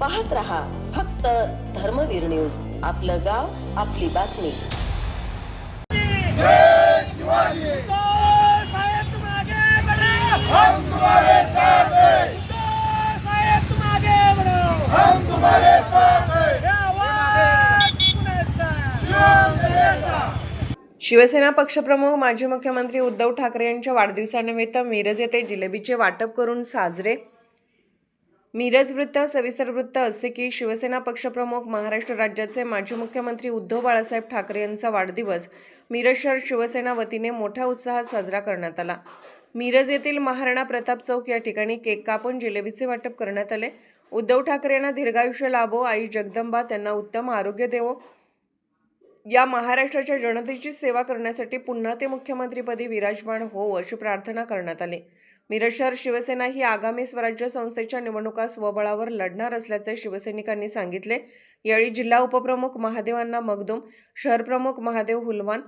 पाहत रहा फक्त धर्मवीर न्यूज. आपलं गाव आपली बातमी. हम तुम्हारे साथ हैं हम तुम्हारे साथ शिवसेना पक्षप्रमुख माजी मुख्यमंत्री उद्धव ठाकरे यांच्या वाढदिवसानिमित्त मिरज येथे जिलेबीचे वाटप करून साजरे. मिरज वृत्त सविस्तर वृत्त असे की शिवसेना पक्षप्रमुख महाराष्ट्र राज्याचे माजी मुख्यमंत्री उद्धव बाळासाहेब ठाकरे यांचा वाढदिवस मिरज शहर शिवसेना वतीने मोठ्या उत्साहात साजरा करण्यात आला. मिरज येथील महाराणा प्रताप चौक या ठिकाणी केक कापून जिलेबीचे वाटप करण्यात आले. उद्धव ठाकरे यांना दीर्घायुष्य लाभो आई जगदंबा त्यांना उत्तम आरोग्य देवो या महाराष्ट्राच्या जनतेची सेवा करण्यासाठी पुन्हा ते मुख्यमंत्रीपदी विराजमान हो अशी प्रार्थना करण्यात आली. मिरज शहर शिवसेना ही आगामी स्वराज्य संस्थेच्या निवडणुका स्वबळावर लढणार असल्याचे शिवसैनिकांनी सांगितले. यावेळी जिल्हा उपप्रमुख महादेवांना मगदुम शहरप्रमुख महादेव हुलवान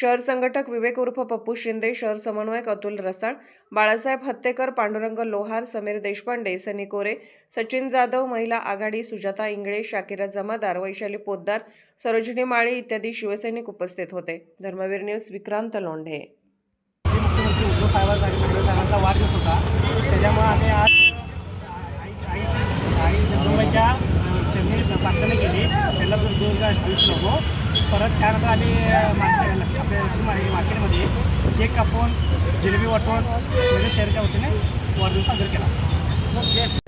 शहर संघटक विवेक उर्फ पप्पू शिंदे शहर समन्वयक अतुल रसाळ बाळासाहेब हत्तेकर पांडुरंग लोहार समीर देशपांडे सनी कोरे सचिन जाधव महिला आघाडी सुजाता इंगळे शाकिरा जमादार वैशाली पोद्दार सरोजिनी माळे इत्यादी शिवसैनिक उपस्थित होते. धर्मवीर न्यूज विक्रांत लोंढे. मुख्यमंत्री उद्धव ठाकरे साहेबांचा वाढदिवस होता. त्याच्यामुळे आम्ही आज आई जगदंबाच्या चरणी प्रार्थना केली. त्याला दिवस नको. परत त्यानंतर आम्ही मार्केट मार्केटमध्ये केक कापून जिलेबी वाटून म्हणजे शहराच्या वतीने वाढदिवस साजरा केला.